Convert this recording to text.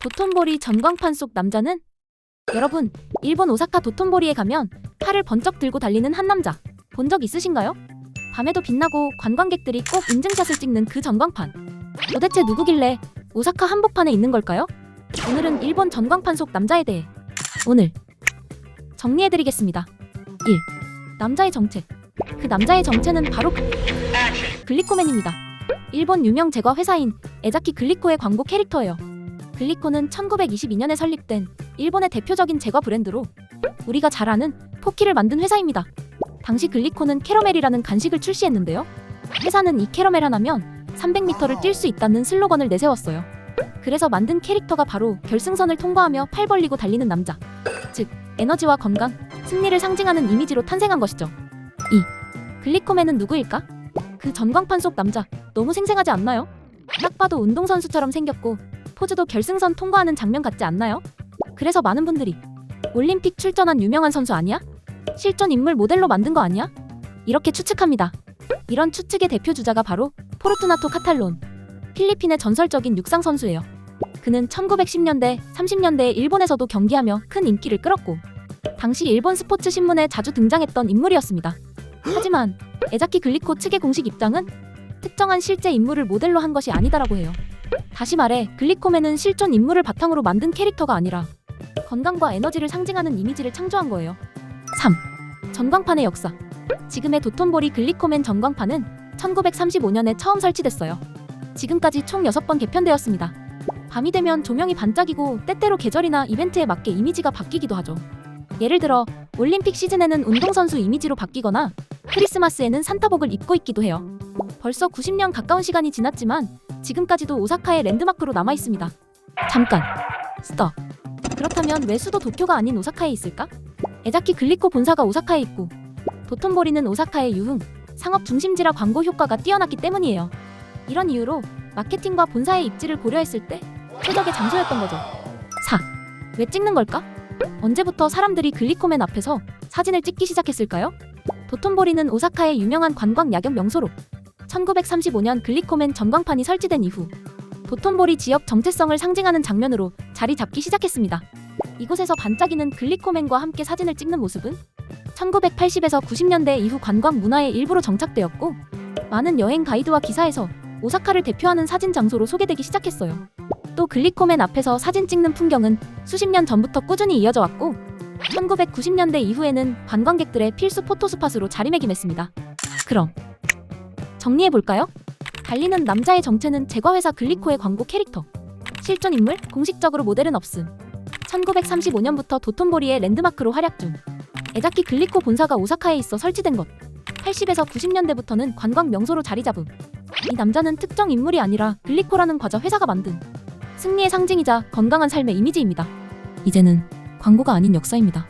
도톤보리 전광판 속 남자는 여러분 일본 오사카 도톤보리에 가면 팔을 번쩍 들고 달리는 한 남자 본 적 있으신가요? 밤에도 빛나고 관광객들이 꼭 인증샷을 찍는 그 전광판 도대체 누구길래 오사카 한복판에 있는 걸까요? 오늘은 일본 전광판 속 남자에 대해 오늘 정리해드리겠습니다 1. 남자의 정체 그 남자의 정체는 바로 글리코맨입니다 일본 유명 제과 회사인 에자키 글리코의 광고 캐릭터예요 글리코는 1922년에 설립된 일본의 대표적인 제과 브랜드로 우리가 잘 아는 포키를 만든 회사입니다. 당시 글리코는 캐러멜이라는 간식을 출시했는데요. 회사는 이 캐러멜 하나면 300m를 뛸 수 있다는 슬로건을 내세웠어요. 그래서 만든 캐릭터가 바로 결승선을 통과하며 팔 벌리고 달리는 남자. 즉, 에너지와 건강, 승리를 상징하는 이미지로 탄생한 것이죠. 2. 글리코맨은 누구일까? 그 전광판 속 남자, 너무 생생하지 않나요? 딱 봐도 운동선수처럼 생겼고 포즈도 결승선 통과하는 장면 같지 않나요? 그래서 많은 분들이 올림픽 출전한 유명한 선수 아니야? 실존 인물 모델로 만든 거 아니야? 이렇게 추측합니다. 이런 추측의 대표 주자가 바로 포르투나토 카탈론, 필리핀의 전설적인 육상 선수예요. 그는 1910년대, 30년대에 일본에서도 경기하며 큰 인기를 끌었고 당시 일본 스포츠 신문에 자주 등장했던 인물이었습니다. 하지만 에자키 글리코 측의 공식 입장은 특정한 실제 인물을 모델로 한 것이 아니다라고 해요. 다시 말해 글리코맨은 실존 인물을 바탕으로 만든 캐릭터가 아니라 건강과 에너지를 상징하는 이미지를 창조한 거예요. 3. 전광판의 역사. 지금의 도톤보리 글리코맨 전광판은 1935년에 처음 설치됐어요. 지금까지 총 6번 개편되었습니다. 밤이 되면 조명이 반짝이고 때때로 계절이나 이벤트에 맞게 이미지가 바뀌기도 하죠. 예를 들어 올림픽 시즌에는 운동선수 이미지로 바뀌거나 크리스마스에는 산타복을 입고 있기도 해요. 벌써 90년 가까운 시간이 지났지만 지금까지도 오사카의 랜드마크로 남아 있습니다. 잠깐. 스톱. 그렇다면 왜 수도 도쿄가 아닌 오사카에 있을까? 에자키 글리코 본사가 오사카에 있고 도톤보리는 오사카의 유흥, 상업 중심지라 광고 효과가 뛰어났기 때문이에요. 이런 이유로 마케팅과 본사의 입지를 고려했을 때 최적의 장소였던 거죠. 4. 왜 찍는 걸까? 언제부터 사람들이 글리코맨 앞에서 사진을 찍기 시작했을까요? 도톤보리는 오사카의 유명한 관광 야경 명소로 1935년 글리코맨 전광판이 설치된 이후 도톤보리 지역 정체성을 상징하는 장면으로 자리 잡기 시작했습니다. 이곳에서 반짝이는 글리코맨과 함께 사진을 찍는 모습은 1980에서 90년대 이후 관광 문화의 일부로 정착되었고 많은 여행 가이드와 기사에서 오사카를 대표하는 사진 장소로 소개되기 시작했어요. 또 글리코맨 앞에서 사진 찍는 풍경은 수십 년 전부터 꾸준히 이어져 왔고 1990년대 이후에는 관광객들의 필수 포토스팟으로 자리매김했습니다. 그럼 정리해 볼까요? 달리는 남자의 정체는 제과회사 글리코의 광고 캐릭터. 실존 인물, 공식적으로 모델은 없음. 1935년부터 도톤보리의 랜드마크로 활약 중. 에자키 글리코 본사가 오사카에 있어 설치된 것. 80에서 90년대부터는 관광 명소로 자리 잡음. 이 남자는 특정 인물이 아니라 글리코라는 과자 회사가 만든 승리의 상징이자 건강한 삶의 이미지입니다. 이제는 광고가 아닌 역사입니다.